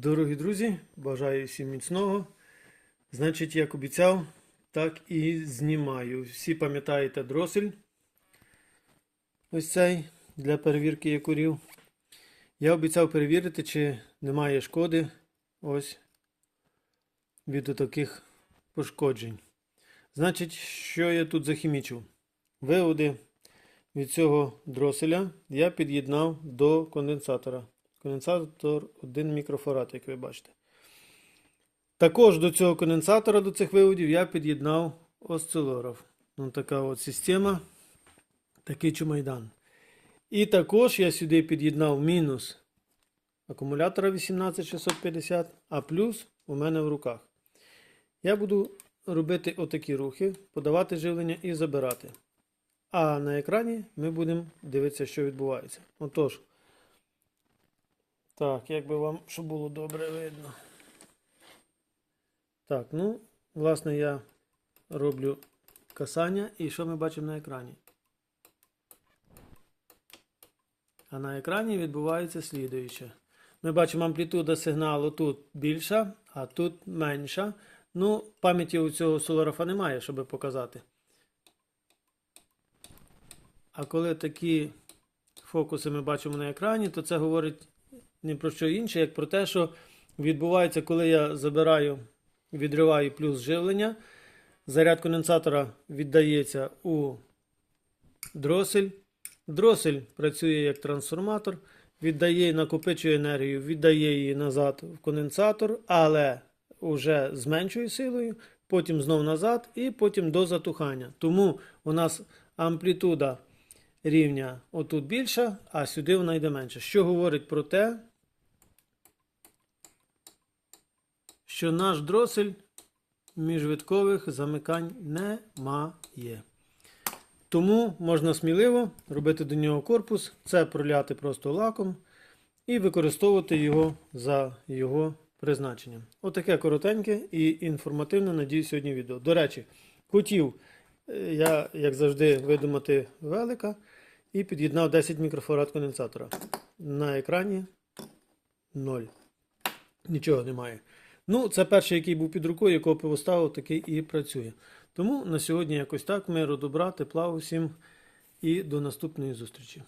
Дорогі друзі, бажаю всім міцного. Значить, як обіцяв, так і знімаю. Всі пам'ятаєте дросель. Ось цей для перевірки якорів. Я обіцяв перевірити, чи немає шкоди ось від таких пошкоджень. Значить, що я тут захімічив? Виводи від цього дроселя я під'єднав до конденсатора. Конденсатор 1 мікрофарад, як ви бачите. Також до цього конденсатора, до цих виводів, я під'єднав осцилограф. Ну, така от система, такий чумайдан. І також я сюди під'єднав мінус акумулятора 18650, а плюс у мене в руках. Я буду робити отакі рухи, подавати живлення і забирати. А на екрані ми будемо дивитися, що відбувається. Отож. Так, як би вам, щоб було добре видно. Так, ну, власне, я роблю касання і що ми бачимо на екрані? А на екрані відбувається слідуюче. Ми бачимо амплітуда сигналу тут більша, а тут менша. Ну, пам'яті у цього соларафа немає, щоб показати. А коли такі фокуси ми бачимо на екрані, то це говорить не про що інше, як про те, що відбувається, коли я забираю, відриваю плюс живлення. Заряд конденсатора віддається у дросель. Дросель працює як трансформатор, віддає, накопичує енергію, віддає її назад в конденсатор, але вже з меншою силою, потім знов назад і потім до затухання. Тому у нас амплітуда рівня отут більша, а сюди вона йде менше. Що говорить про те, що наш дросель міжвиткових замикань не має. Тому можна сміливо робити до нього корпус, це проляти просто лаком і використовувати його за його призначенням. Отаке коротеньке і інформативне, надію, сьогодні відео. До речі, хотів е, я, як завжди, видумати велика і під'єднав 10 мікрофарад конденсатора. На екрані 0. Нічого немає. Ну, це перший, який був під рукою, якого поставив, такий і працює. Тому на сьогодні якось так. Миру, добра, тепла усім і до наступної зустрічі.